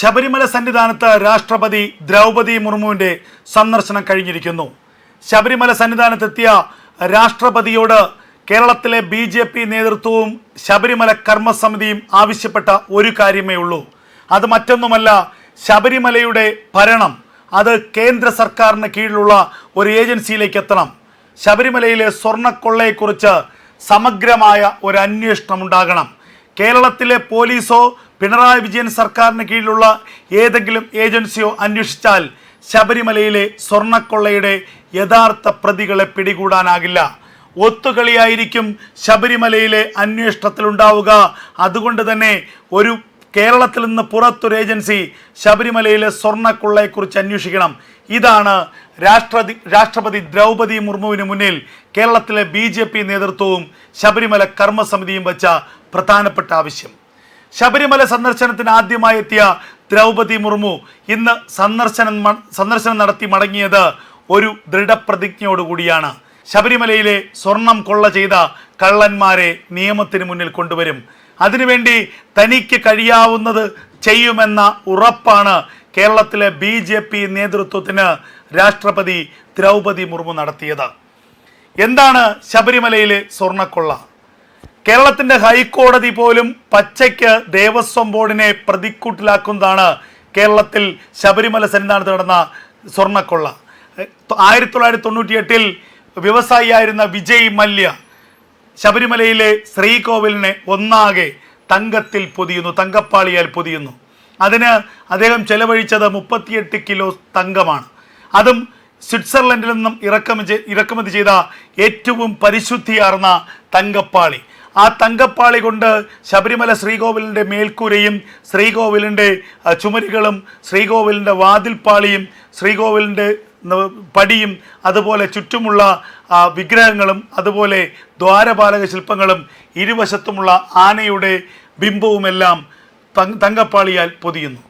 ശബരിമല സന്നിധാനത്ത് രാഷ്ട്രപതി ദ്രൗപതി മുർമുവിന്റെ സന്ദർശനം കഴിഞ്ഞിരിക്കുന്നു. ശബരിമല സന്നിധാനത്തെത്തിയ രാഷ്ട്രപതിയോട് കേരളത്തിലെ ബി ജെ പി നേതൃത്വവും ശബരിമല കർമ്മസമിതിയും ആവശ്യപ്പെട്ട ഒരു കാര്യമേ ഉള്ളൂ. അത് മറ്റൊന്നുമല്ല ശബരിമലയുടെ ഭരണം അത് കേന്ദ്ര സർക്കാരിന് കീഴിലുള്ള ഒരു ഏജൻസിയിലേക്ക് എത്തണം ശബരിമലയിലെ സ്വർണക്കൊള്ളയെക്കുറിച്ച് സമഗ്രമായ ഒരു അന്വേഷണം ഉണ്ടാകണം. കേരളത്തിലെ പോലീസോ പിണറായി വിജയൻ സർക്കാരിന് കീഴിലുള്ള ഏതെങ്കിലും ഏജൻസിയോ അന്വേഷിച്ചാൽ ശബരിമലയിലെ സ്വർണക്കൊള്ളയുടെ യഥാർത്ഥ പ്രതികളെ പിടികൂടാനാകില്ല. ഒത്തുകളിയായിരിക്കും ശബരിമലയിലെ അന്വേഷണത്തിലുണ്ടാവുക. അതുകൊണ്ട് തന്നെ ഒരു കേരളത്തിൽ നിന്ന് പുറത്തൊരു ഏജൻസി ശബരിമലയിലെ സ്വർണക്കൊള്ളയെക്കുറിച്ച് അന്വേഷിക്കണം. ഇതാണ് രാഷ്ട്രപതി രാഷ്ട്രപതി ദ്രൗപതി മുർമുവിന് മുന്നിൽ കേരളത്തിലെ ബി നേതൃത്വവും ശബരിമല കർമ്മസമിതിയും വെച്ച പ്രധാനപ്പെട്ട ആവശ്യം. ശബരിമല സന്ദർശനത്തിന് ആദ്യമായി എത്തിയ ദ്രൗപതി മുർമു ഇന്ന് സന്ദർശനം സന്ദർശനം നടത്തി മടങ്ങിയത് ഒരു ദൃഢപ്രതിജ്ഞയോടുകൂടിയാണ് ശബരിമലയിലെ സ്വർണം കൊള്ള ചെയ്ത കള്ളന്മാരെ നിയമത്തിന് മുന്നിൽ കൊണ്ടുവരും. അതിനുവേണ്ടി തനിക്ക് കഴിയാവുന്നത് ചെയ്യുമെന്ന ഉറപ്പാണ് കേരളത്തിലെ ബി ജെ പി നേതൃത്വത്തിന് രാഷ്ട്രപതി ദ്രൗപതി മുർമു നടത്തിയത്. എന്താണ് ശബരിമലയിലെ സ്വർണക്കൊള്ള? കേരളത്തിന്റെ ഹൈക്കോടതി പോലും പച്ചയ്ക്ക് ദേവസ്വം ബോർഡിനെ പ്രതിക്കൂട്ടിലാക്കുന്നതാണ് കേരളത്തിൽ ശബരിമല സന്നിധാനത്ത് നടന്ന സ്വർണക്കൊള്ള. ആയിരത്തി തൊള്ളായിരത്തി തൊണ്ണൂറ്റി എട്ടിൽ വ്യവസായിയായിരുന്ന വിജയ് മല്യ ശബരിമലയിലെ ശ്രീകോവിലിനെ ഒന്നാകെ തങ്കത്തിൽ പൊതിയുന്നു തങ്കപ്പാളിയാൽ പൊതിയുന്നു. അതിന് അദ്ദേഹം ചെലവഴിച്ചത് മുപ്പത്തിയെട്ട് കിലോ തങ്കമാണ്. അതും സ്വിറ്റ്സർലൻഡിൽ നിന്നും ഇറക്കുമതി ഇറക്കുമതി ചെയ്ത ഏറ്റവും പരിശുദ്ധിയാർന്ന തങ്കപ്പാളി. ആ തങ്കപ്പാളി കൊണ്ട് ശബരിമല ശ്രീകോവിലിന്റെ മേൽക്കൂരയും ശ്രീകോവിലിന്റെ ചുമരുകളും ശ്രീകോവിലിന്റെ വാതിൽപ്പാളിയും ശ്രീകോവിലിന്റെ പടിയും അതുപോലെ ചുറ്റുമുള്ള വിഗ്രഹങ്ങളും അതുപോലെ ദ്വാരപാലക ശില്പങ്ങളും ഇരുവശത്തുമുള്ള ആനയുടെ ബിംബവുമെല്ലാം തങ് തങ്കപ്പാളിയാൽ പൊതിയുന്നു.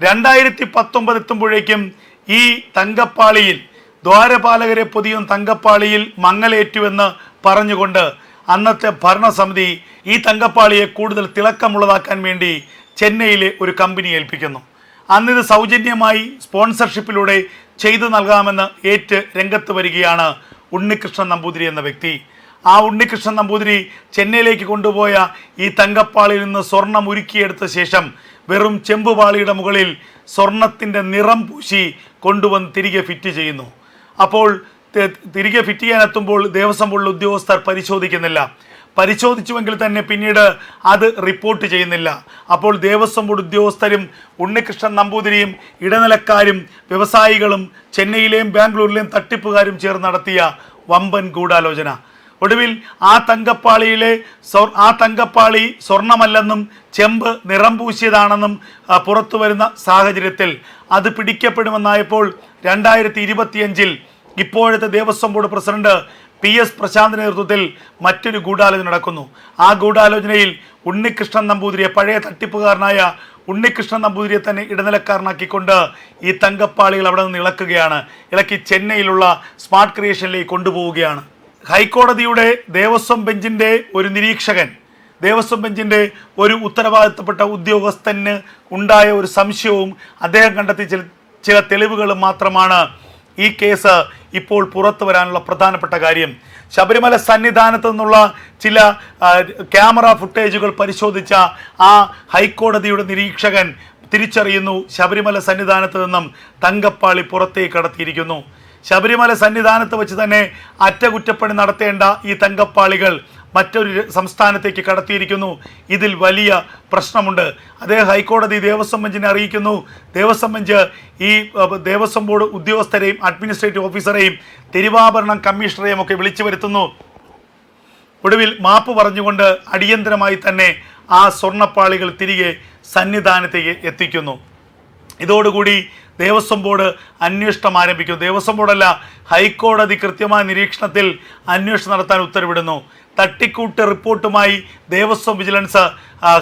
രണ്ടായിരത്തി പത്തൊമ്പത് എത്തുമ്പോഴേക്കും ഈ തങ്കപ്പാളിയിൽ ദ്വാരപാലകരെ പൊതിയും തങ്കപ്പാളിയിൽ മങ്ങലേറ്റുവെന്ന് പറഞ്ഞുകൊണ്ട് അന്നത്തെ ഭരണസമിതി ഈ തങ്കപ്പാളിയെ കൂടുതൽ തിളക്കമുള്ളതാക്കാൻ വേണ്ടി ചെന്നൈയിലെ ഒരു കമ്പനി ഏൽപ്പിക്കുന്നു. അന്നിത് സൗജന്യമായി സ്പോൺസർഷിപ്പിലൂടെ ചെയ്തു നൽകാമെന്ന് ഏറ്റ് രംഗത്ത് വരികയാണ് ഉണ്ണികൃഷ്ണൻ നമ്പൂതിരി എന്ന വ്യക്തി. ആ ഉണ്ണികൃഷ്ണൻ നമ്പൂതിരി ചെന്നൈയിലേക്ക് കൊണ്ടുപോയ ഈ തങ്കപ്പാളിയിൽ നിന്ന് സ്വർണം ഉരുക്കിയെടുത്ത ശേഷം വെറും ചെമ്പുപാളിയുടെ മുകളിൽ സ്വർണത്തിന്റെ നിറം പൂശി കൊണ്ടുവന്ന് തിരികെ ഫിറ്റ് ചെയ്യുന്നു. അപ്പോൾ തിരികെ ഫിറ്റ് ചെയ്യാനെത്തുമ്പോൾ ദേവസ്വം ബോർഡിലെ ഉദ്യോഗസ്ഥർ പരിശോധിക്കുന്നില്ല. പരിശോധിച്ചുവെങ്കിൽ തന്നെ പിന്നീട് അത് റിപ്പോർട്ട് ചെയ്യുന്നില്ല. അപ്പോൾ ദേവസ്വം ബോർഡ് ഉദ്യോഗസ്ഥരും ഉണ്ണികൃഷ്ണൻ നമ്പൂതിരിയും ഇടനിലക്കാരും വ്യവസായികളും ചെന്നൈയിലെയും ബാംഗ്ലൂരിലെയും തട്ടിപ്പുകാരും ചേർന്ന് നടത്തിയ വമ്പൻ ഗൂഢാലോചന. ഒടുവിൽ ആ തങ്കപ്പാളിയിലെ ആ തങ്കപ്പാളി സ്വർണമല്ലെന്നും ചെമ്പ് നിറം പൂശിയതാണെന്നും പുറത്തു വരുന്ന സാഹചര്യത്തിൽ അത് പിടിക്കപ്പെടുമെന്നായപ്പോൾ രണ്ടായിരത്തി ഇരുപത്തിയഞ്ചിൽ ഇപ്പോഴത്തെ Devaswom board president P S പ്രശാന്തിന്റെ നേതൃത്വത്തിൽ മറ്റൊരു ഗൂഢാലോചന നടക്കുന്നു. ആ ഗൂഢാലോചനയിൽ ഉണ്ണികൃഷ്ണൻ നമ്പൂതിരിയെ പഴയ തട്ടിപ്പുകാരനായ ഉണ്ണികൃഷ്ണൻ നമ്പൂതിരിയെ തന്നെ ഇടനിലക്കാരനാക്കിക്കൊണ്ട് ഈ തങ്കപ്പാളികൾ അവിടെ നിന്ന് ഇളക്കുകയാണ്. ഇളക്കി ചെന്നൈയിലുള്ള സ്മാർട്ട് ക്രിയേഷനിലേക്ക് കൊണ്ടുപോവുകയാണ്. ഹൈക്കോടതിയുടെ ദേവസ്വം ബെഞ്ചിന്റെ ഒരു നിരീക്ഷകൻ ദേവസ്വം ബെഞ്ചിന്റെ ഒരു ഉത്തരവാദിത്തപ്പെട്ട ഉദ്യോഗസ്ഥന് ഉണ്ടായ ഒരു സംശയവും അദ്ദേഹം കണ്ടെത്തിയ ചില ചില തെളിവുകളും മാത്രമാണ് ഈ കേസ് ഇപ്പോൾ പുറത്തു വരാനുള്ള പ്രധാനപ്പെട്ട കാര്യം ശബരിമല സന്നിധാനത്ത് നിന്നുള്ള ചില ക്യാമറ ഫുട്ടേജുകൾ പരിശോധിച്ച ആ ഹൈക്കോടതിയുടെ നിരീക്ഷകൻ തിരിച്ചറിയുന്നു ശബരിമല സന്നിധാനത്ത് നിന്നും തങ്കപ്പാളി പുറത്തേക്ക് കടത്തിയിരിക്കുന്നു. ശബരിമല സന്നിധാനത്ത് വെച്ച് തന്നെ അറ്റകുറ്റപ്പണി നടത്തേണ്ട ഈ തങ്കപ്പാളികൾ മറ്റൊരു സംസ്ഥാനത്തേക്ക് കടത്തിയിരിക്കുന്നു. ഇതിൽ വലിയ പ്രശ്നമുണ്ട്. അദ്ദേഹം ഹൈക്കോടതി ദേവസ്വം ബെഞ്ചിനെ അറിയിക്കുന്നു. ദേവസ്വം ബെഞ്ച് ഈ ദേവസ്വം ബോർഡ് ഉദ്യോഗസ്ഥരെയും അഡ്മിനിസ്ട്രേറ്റീവ് ഓഫീസറെയും തിരുവാഭരണം കമ്മീഷണറെയും ഒക്കെ വിളിച്ചു വരുത്തുന്നു. ഒടുവിൽ മാപ്പ് പറഞ്ഞുകൊണ്ട് അടിയന്തരമായി തന്നെ ആ സ്വർണപ്പാളികൾ തിരികെ സന്നിധാനത്തേക്ക് എത്തിക്കുന്നു. ഇതോടുകൂടി ദേവസ്വം ബോർഡ് അന്വേഷണം ആരംഭിക്കും ദേവസ്വം ബോർഡല്ല ഹൈക്കോടതി കൃത്യമായ നിരീക്ഷണത്തിൽ അന്വേഷണം നടത്താൻ ഉത്തരവിടുന്നു. തട്ടിക്കൂട്ട് റിപ്പോർട്ടുമായി ദേവസ്വം വിജിലൻസ്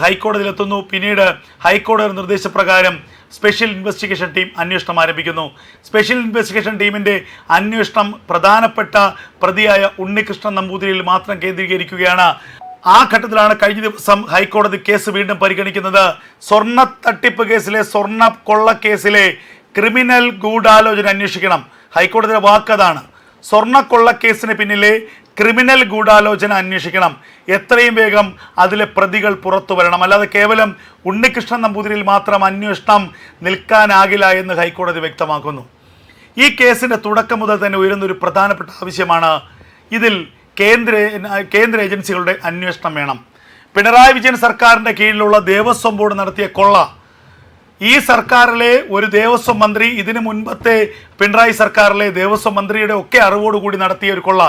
ഹൈക്കോടതിയിലെത്തുന്നു. പിന്നീട് ഹൈക്കോടതി നിർദ്ദേശപ്രകാരം സ്പെഷ്യൽ ഇൻവെസ്റ്റിഗേഷൻ ടീം അന്വേഷണം ആരംഭിക്കുന്നു. സ്പെഷ്യൽ ഇൻവെസ്റ്റിഗേഷൻ ടീമിന്റെ അന്വേഷണം പ്രധാനപ്പെട്ട പ്രതിയായ ഉണ്ണികൃഷ്ണൻ നമ്പൂതിരിയിൽ മാത്രം കേന്ദ്രീകരിക്കുകയാണ്. ആ ഘട്ടത്തിലാണ് കഴിഞ്ഞ ദിവസം ഹൈക്കോടതി കേസ് വീണ്ടും പരിഗണിക്കുന്നത്. സ്വർണ തട്ടിപ്പ് കേസിലെ സ്വർണ കൊള്ള കേസിലെ ക്രിമിനൽ ഗൂഢാലോചന അന്വേഷിക്കണം. ഹൈക്കോടതിയുടെ വാക്കതാണ് സ്വർണക്കൊള്ള കേസിന് പിന്നിലെ ക്രിമിനൽ ഗൂഢാലോചന അന്വേഷിക്കണം. എത്രയും വേഗം അതിലെ പ്രതികൾ പുറത്തു വരണം. അല്ലാതെ കേവലം ഉണ്ണികൃഷ്ണൻ നമ്പൂതിരിയിൽ മാത്രം അന്വേഷണം നിൽക്കാനാകില്ല എന്ന് ഹൈക്കോടതി വ്യക്തമാക്കുന്നു. ഈ കേസിന്റെ തുടക്കം മുതൽ തന്നെ ഉയരുന്ന ഒരു പ്രധാനപ്പെട്ട ആവശ്യമാണ് ഇതിൽ കേന്ദ്ര കേന്ദ്ര ഏജൻസികളുടെ അന്വേഷണം വേണം. പിണറായി വിജയൻ സർക്കാരിന്റെ കീഴിലുള്ള ദേവസ്വം ബോർഡ് നടത്തിയ കൊള്ള ഈ സർക്കാരിലെ ഒരു ദേവസ്വം മന്ത്രി ഇതിനു മുൻപത്തെ പിണറായി സർക്കാരിലെ ദേവസ്വം മന്ത്രിയുടെ ഒക്കെ അറിവോടുകൂടി നടത്തിയ ഒരു കൊള്ള.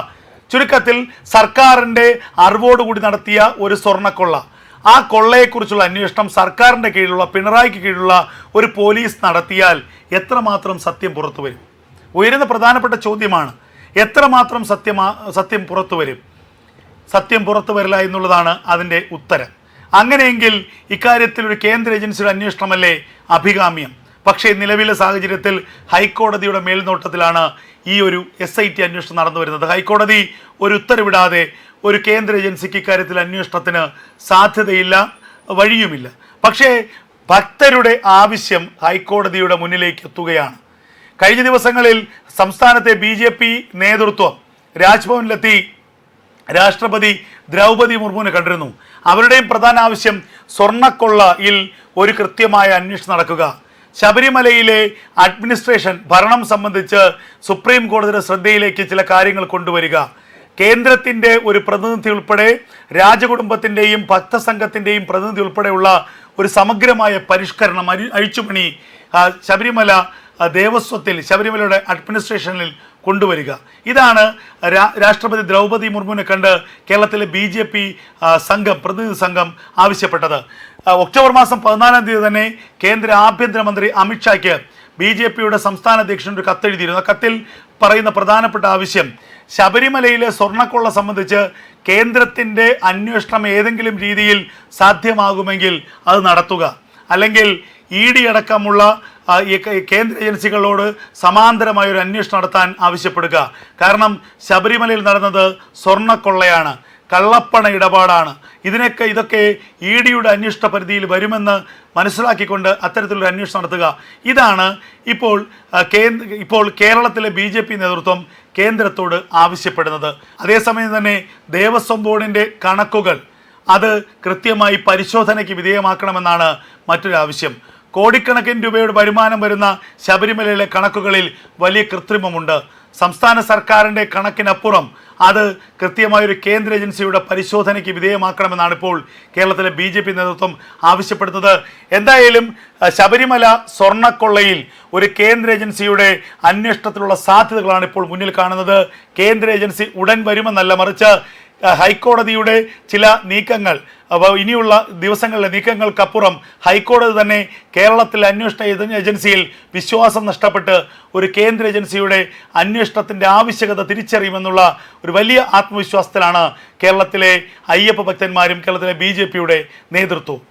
ചുരുക്കത്തിൽ സർക്കാരിന്റെ അറിവോടുകൂടി നടത്തിയ ഒരു സ്വർണക്കൊള്ള. ആ കൊള്ളയെക്കുറിച്ചുള്ള അന്വേഷണം സർക്കാരിന്റെ കീഴിലുള്ള പിണറായിക്ക് കീഴിലുള്ള ഒരു പോലീസ് നടത്തിയാൽ എത്രമാത്രം സത്യം പുറത്തു വരും? ഉയരുന്ന പ്രധാനപ്പെട്ട ചോദ്യമാണ് എത്രമാത്രം സത്യമാ സത്യം പുറത്തു വരും? സത്യം പുറത്തു വരില്ല എന്നുള്ളതാണ് അതിന്റെ ഉത്തരം. അങ്ങനെയെങ്കിൽ ഇക്കാര്യത്തിൽ ഒരു കേന്ദ്ര ഏജൻസിയുടെ അന്വേഷണമല്ലേ അഭികാമ്യം? പക്ഷേ നിലവിലെ സാഹചര്യത്തിൽ ഹൈക്കോടതിയുടെ മേൽനോട്ടത്തിലാണ് ഈ ഒരു എസ് ഐ ടി അന്വേഷണം നടന്നു വരുന്നത്. ഹൈക്കോടതി ഒരു ഉത്തരവിടാതെ ഒരു കേന്ദ്ര ഏജൻസിക്ക് ഇക്കാര്യത്തിൽ അന്വേഷണത്തിന് സാധ്യതയില്ല വഴിയുമില്ല. പക്ഷേ ഭക്തരുടെ ആവശ്യം ഹൈക്കോടതിയുടെ മുന്നിലേക്ക് എത്തുകയാണ്. കഴിഞ്ഞ ദിവസങ്ങളിൽ സംസ്ഥാനത്തെ ബി നേതൃത്വം രാജ്ഭവനിലെത്തി രാഷ്ട്രപതി ദ്രൗപതി മുർമുവിനെ കണ്ടിരുന്നു. അവരുടെയും പ്രധാന ആവശ്യം സ്വർണക്കൊള്ളയിൽ ഒരു കൃത്യമായ അന്വേഷണം നടക്കുക. ശബരിമലയിലെ അഡ്മിനിസ്ട്രേഷൻ ഭരണം സംബന്ധിച്ച് സുപ്രീം കോടതിയുടെ ശ്രദ്ധയിലേക്ക് ചില കാര്യങ്ങൾ കൊണ്ടുവരിക. കേന്ദ്രത്തിന്റെ ഒരു പ്രതിനിധി ഉൾപ്പെടെ രാജകുടുംബത്തിന്റെയും ഭക്തസംഘത്തിന്റെയും പ്രതിനിധി ഉൾപ്പെടെയുള്ള ഒരു സമഗ്രമായ പരിഷ്കരണം അഴിച്ചുപണി ശബരിമല ദേവസ്വത്തിൽ ശബരിമലയുടെ അഡ്മിനിസ്ട്രേഷനിൽ കൊണ്ടുവരിക. ഇതാണ് രാഷ്ട്രപതി ദ്രൗപതി മുർമുവിനെ കണ്ട് കേരളത്തിലെ ബി ജെ പി സംഘം പ്രതിനിധി സംഘം ആവശ്യപ്പെട്ടത്. ഒക്ടോബർ മാസം പതിനാലാം തീയതി തന്നെ കേന്ദ്ര ആഭ്യന്തരമന്ത്രി അമിത്ഷായ്ക്ക് ബി ജെ പിയുടെ സംസ്ഥാന അധ്യക്ഷൻ ഒരു കത്തെഴുതിയിരുന്നു കത്തിൽ പറയുന്ന പ്രധാനപ്പെട്ട ആവശ്യം ശബരിമലയിലെ സ്വർണക്കൊള്ള സംബന്ധിച്ച് കേന്ദ്രത്തിന്റെ അന്വേഷണം ഏതെങ്കിലും രീതിയിൽ സാധ്യമാകുമെങ്കിൽ അത് നടത്തുക. അല്ലെങ്കിൽ ഇ ഡി അടക്കമുള്ള കേന്ദ്ര ഏജൻസികളോട് സമാന്തരമായ ഒരു അന്വേഷണം നടത്താൻ ആവശ്യപ്പെടുക. കാരണം ശബരിമലയിൽ നടന്നത് സ്വർണക്കൊള്ളയാണ് കള്ളപ്പണ ഇടപാടാണ്. ഇതിനൊക്കെ ഇതൊക്കെ ഇ ഡിയുടെ അന്വേഷണ പരിധിയിൽ വരുമെന്ന് മനസ്സിലാക്കിക്കൊണ്ട് അത്തരത്തിലൊരു അന്വേഷണം നടത്തുക. ഇതാണ് ഇപ്പോൾ ഇപ്പോൾ കേരളത്തിലെ ബി ജെ പി നേതൃത്വം കേന്ദ്രത്തോട് ആവശ്യപ്പെടുന്നത്. അതേസമയം തന്നെ ദേവസ്വം ബോർഡിന്റെ കണക്കുകൾ അത് കൃത്യമായി പരിശോധനയ്ക്ക് വിധേയമാക്കണമെന്നാണ് മറ്റൊരു ആവശ്യം കോടിക്കണക്കിന് രൂപയുടെ വരുമാനം വരുന്ന ശബരിമലയിലെ കണക്കുകളിൽ വലിയ കൃത്രിമമുണ്ട്. സംസ്ഥാന സർക്കാരിന്റെ കണക്കിനപ്പുറം അത് കൃത്യമായ ഒരു കേന്ദ്ര ഏജൻസിയുടെ പരിശോധനയ്ക്ക് വിധേയമാക്കണമെന്നാണ് ഇപ്പോൾ കേരളത്തിലെ ബി ജെ പി നേതൃത്വം ആവശ്യപ്പെടുന്നത്. എന്തായാലും ശബരിമല സ്വർണക്കൊള്ളയിൽ ഒരു കേന്ദ്ര ഏജൻസിയുടെ അന്വേഷണത്തിലുള്ള സാധ്യതകളാണ് ഇപ്പോൾ മുന്നിൽ കാണുന്നത്. കേന്ദ്ര ഏജൻസി ഉടൻ വരുമെന്നല്ല മറിച്ച് ഹൈക്കോടതിയുടെ ചില നീക്കങ്ങൾ അപ്പോൾ ഇനിയുള്ള ദിവസങ്ങളിലെ നീക്കങ്ങൾക്കപ്പുറം ഹൈക്കോടതി തന്നെ കേരളത്തിലെ അന്വേഷണ ഏജ- ഏജൻസിയിൽ വിശ്വാസം നഷ്ടപ്പെട്ട് ഒരു കേന്ദ്ര ഏജൻസിയുടെ അന്വേഷണത്തിന്റെ ആവശ്യകത തിരിച്ചറിയുമെന്നുള്ള ഒരു വലിയ ആത്മവിശ്വാസത്തിലാണ് കേരളത്തിലെ അയ്യപ്പ ഭക്തന്മാരും കേരളത്തിലെ ബി നേതൃത്വവും.